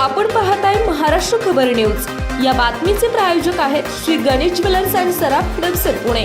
आपण पाहताय महाराष्ट्र खबर न्यूज. या बातमीचे प्रायोजक आहेत श्री गणेश ज्वेलर्स अँड सराफ हडपसर पुणे.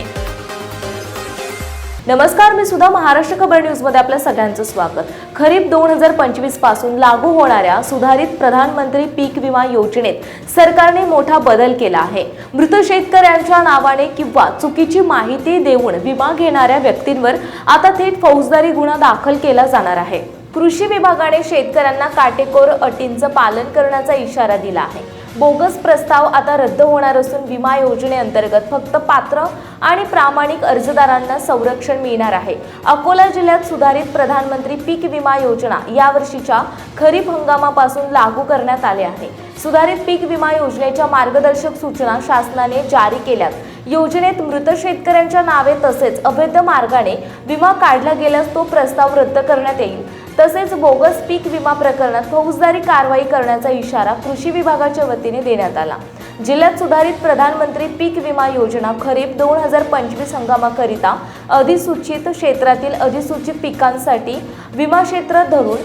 नमस्कार मी सुद्धा महाराष्ट्र खबर न्यूजमध्ये आपल्या सगळ्यांचं स्वागत. खरीप दोन हजार पंचवीसपासून लागू होणाऱ्या सुधारित प्रधानमंत्री पीक विमा योजनेत सरकारने मोठा बदल केला आहे. मृत शेतकऱ्यांच्या नावाने किंवा चुकीची माहिती देऊन विमा घेणाऱ्या व्यक्तींवर आता थेट फौजदारी गुन्हा दाखल केला जाणार आहे. कृषी विभागाने शेतकऱ्यांना काटेकोर अटींचं पालन करण्याचा इशारा दिला आहे. बोगस प्रस्ताव आता रद्द होणार असून विमा योजनेअंतर्गत फक्त पात्र आणि प्रामाणिक अर्जदारांना संरक्षण मिळणार आहे. अकोला जिल्ह्यात सुधारित प्रधानमंत्री पीक विमा योजना यावर्षीच्या खरीप हंगामापासून लागू करण्यात आले आहे. सुधारित पीक विमा योजनेच्या मार्गदर्शक सूचना शासनाने जारी केल्यात. योजनेत मृत शेतकऱ्यांच्या नावे तसेच अवैध मार्गाने विमा काढला गेल्यास तो प्रस्ताव रद्द करण्यात येईल. तसेच बोगस पीक विमा प्रकरणात फौजदारी कारवाई करण्याचा इशारा कृषी विभागाच्या वतीने देण्यात आला. जिल्ह्यात सुधारित प्रधानमंत्री पीक विमा योजना खरीप दोन हजार पंचवीस हंगामाकरिता अधिसूचित क्षेत्रातील अधिसूचित पिकांसाठी विमा क्षेत्र धरून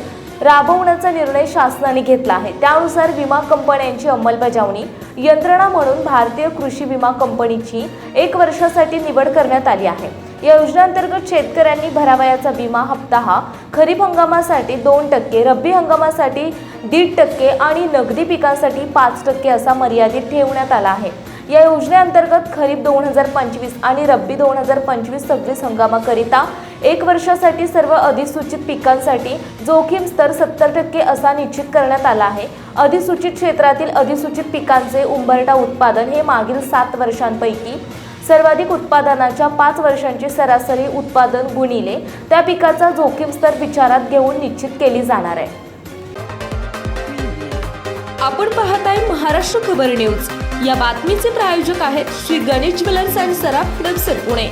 राबवण्याचा निर्णय शासनाने घेतला आहे. त्यानुसार विमा कंपन्यांची अंमलबजावणी यंत्रणा म्हणून भारतीय कृषी विमा कंपनीची एक वर्षासाठी निवड करण्यात आली आहे. या योजनेअंतर्गत शेतकऱ्यांनी भरावयाचा विमा हप्ता हा खरीप हंगामासाठी दोन टक्के रब्बी हंगामासाठी दीड टक्के आणि नगदी पिकांसाठी पाच टक्के असा मर्यादित ठेवण्यात आला आहे. या योजनेअंतर्गत खरीप दोन हजार पंचवीस आणि रब्बी दोन हजार पंचवीस सव्वीस हंगामाकरिता एक वर्षासाठी सर्व अधिसूचित पिकांसाठी जोखीम स्तर सत्तर टक्के असा निश्चित करण्यात आला आहे. अधिसूचित क्षेत्रातील अधिसूचित पिकांचे उंबरटा उत्पादन हे मागील सात वर्षांपैकी सर्वाधिक उत्पादनाच्या पाच वर्षांची सरासरी उत्पादन गुणिले त्या पिकाचा जोखीम स्तर विचारात घेऊन निश्चित केली जाणार आहे. आपण पाहत आहे महाराष्ट्र खबर न्यूज. या बातमीचे प्रायोजक आहेत श्री गणेश ज्वेलर्स अँड सराफ हडपसर पुणे.